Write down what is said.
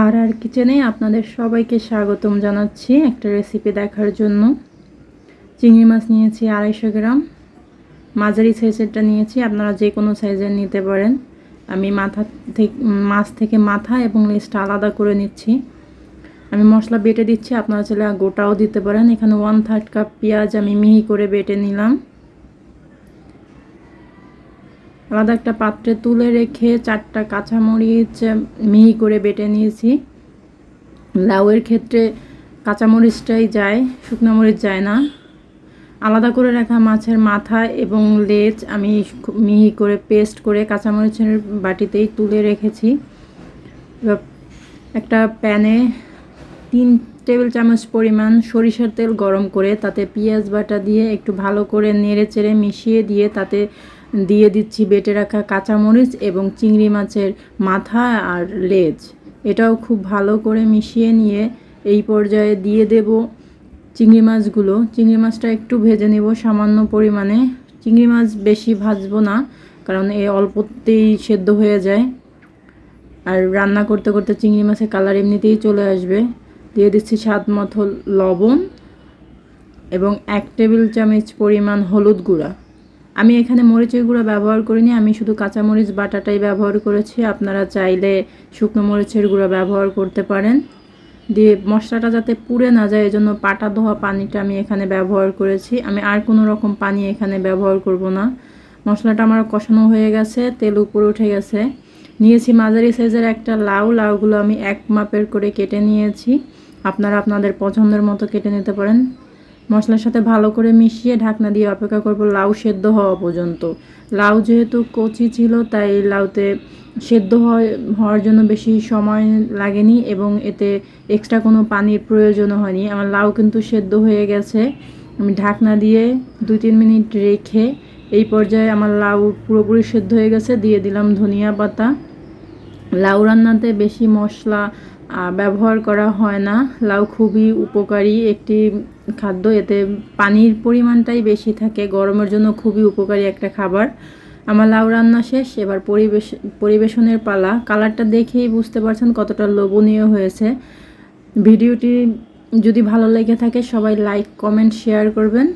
আর আর কিচেনে আপনাদের সবাইকে স্বাগতম জানাচ্ছি একটা রেসিপি দেখার জন্য। চিংড়ি মাছ নিয়েছি আড়াইশো গ্রাম। মাঝারি সাইজেরটা নিয়েছি, আপনারা যে কোনো সাইজের নিতে পারেন। আমি মাথা থেকে মাছ থেকে মাথা এবং লেজটা আলাদা করে নিচ্ছি। আমি মশলা বেটে দিচ্ছি, আপনারা চাইলে গোটাও দিতে পারেন। এখানে ওয়ান থার্ড কাপ পেঁয়াজ আমি মিহি করে বেটে নিলাম। আলাদা একটা পাত্রে তুলে রেখে চারটা কাঁচামরিচ মিহি করে বেটে নিয়েছি। লাউয়ের ক্ষেত্রে কাঁচামরিচটাই যায়, শুকনো মরিচ যায় না। আলাদা করে রাখা মাছের মাথা এবং লেজ আমি মিহি করে পেস্ট করে কাঁচামরিচের বাটিতেই তুলে রেখেছি। একটা প্যানে তিন টেবিল চামচ পরিমাণ সরিষার তেল গরম করে তাতে পেঁয়াজ বাটা দিয়ে একটু ভালো করে নেড়ে চেড়ে মিশিয়ে দিয়ে তাতে দিয়ে দিচ্ছি বেটে রাখা কাঁচামরিচ এবং চিংড়ি মাছের মাথা আর লেজ। এটাও খুব ভালো করে মিশিয়ে নিয়ে এই পর্যায়ে দিয়ে দেব চিংড়ি মাছগুলো। চিংড়ি মাছটা একটু ভেজে নেব সামান্য পরিমাণে। চিংড়ি মাছ বেশি ভাজবো না, কারণ এ অল্পতেই সেদ্ধ হয়ে যায়। আর রান্না করতে করতে চিংড়ি মাছের কালার এমনিতেই চলে আসবে। দিয়ে দিচ্ছি স্বাদ মতো লবণ এবং এক টেবিল চামচ পরিমাণ হলুদ গুঁড়া। আমি এখানে মরিচের গুঁড়া ব্যবহার করিনি, আমি শুধু কাঁচামরিচ বাটাটাই ব্যবহার করেছি। আপনারা চাইলে শুকনো মরিচের গুঁড়া ব্যবহার করতে পারেন। দিয়ে মশলাটা যাতে পুড়ে না যায়, এজন্য পাটা ধোয়া পানিটা আমি এখানে ব্যবহার করেছি। আমি আর কোনো রকম পানি এখানে ব্যবহার করব না। মশলাটা আমার কষানো হয়ে গেছে, তেল উপরে উঠে গেছে। নিয়েছি মাঝারি সাইজের একটা লাউ, লাউগুলো আমি এক মাপের করে কেটে নিয়েছি। আপনারা আপনাদের পছন্দের মতো কেটে নিতে পারেন। মশলার সাথে ভালো করে মিশিয়ে ঢাকনা দিয়ে অপেক্ষা করব লাউ সেদ্ধ হওয়া পর্যন্ত। লাউ যেহেতু কচি ছিল, তাই লাউতে সেদ্ধ হওয়ার জন্য বেশি সময় লাগেনি এবং এতে এক্সট্রা কোনো পানির প্রয়োজনও হয়নি। আমার লাউ কিন্তু সেদ্ধ হয়ে গেছে। আমি ঢাকনা দিয়ে দুই তিন মিনিট রেখে এই পর্যায়ে আমার লাউ পুরোপুরি সেদ্ধ হয়ে গেছে। দিয়ে দিলাম ধনিয়া পাতা। লাউ রান্নাতে বেশি মশলা ব্যবহার করা হয় না। লাউ খুবই উপকারী একটি খাদ্য। এতে পানির পরিমাণটাই বেশি থাকে। গরমের জন্য খুবই উপকারী একটা খাবার। আমার লাউ রান্না শেষ। এবার পরিবেশ, পরিবেশনের পালা। কালারটা দেখেই বুঝতে পারছেন কতটা লোভনীয় হয়েছে। ভিডিওটি যদি ভালো লেগে থাকে, সবাই লাইক, কমেন্ট, শেয়ার করবেন।